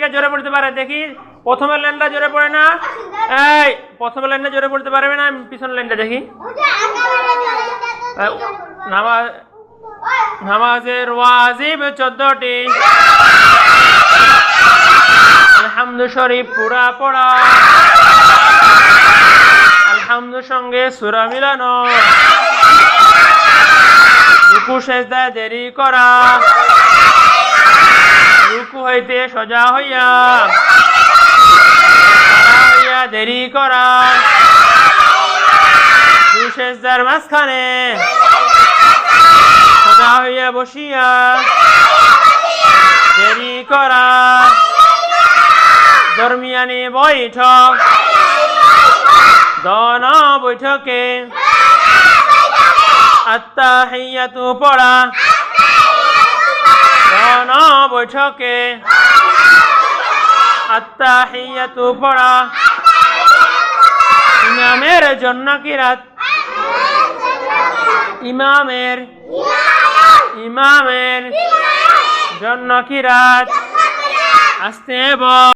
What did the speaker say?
কে জোরে পড়তে পারে, দেখি। প্রথমের লাইনটা জোরে পড়ে না। এই, প্রথমের লাইনটা জোরে পড়তে পারবে না পিছনের লাইনটা দেখি। নামাজ নামাজের ওয়াজিব চোদ্দটি। আলহামদু শরীফ পুরা পড়া। আলহামদুর সঙ্গে সুরা মিলানো। দেরি করা। হইতে সোজা হইয়া। হইয়া দেরি করা। দু সেজদার মাঝখানে। সোজা হইয়া বসিয়া। দেরি করা। দরমিয়ানি বৈঠক। দন বৈঠকে। পড়া। বৈঠকে আত্মাহিয়াতু পড়া। ইমামের জন্য কিরাত ইমামের ইমামের জন্য কিরাত আসতে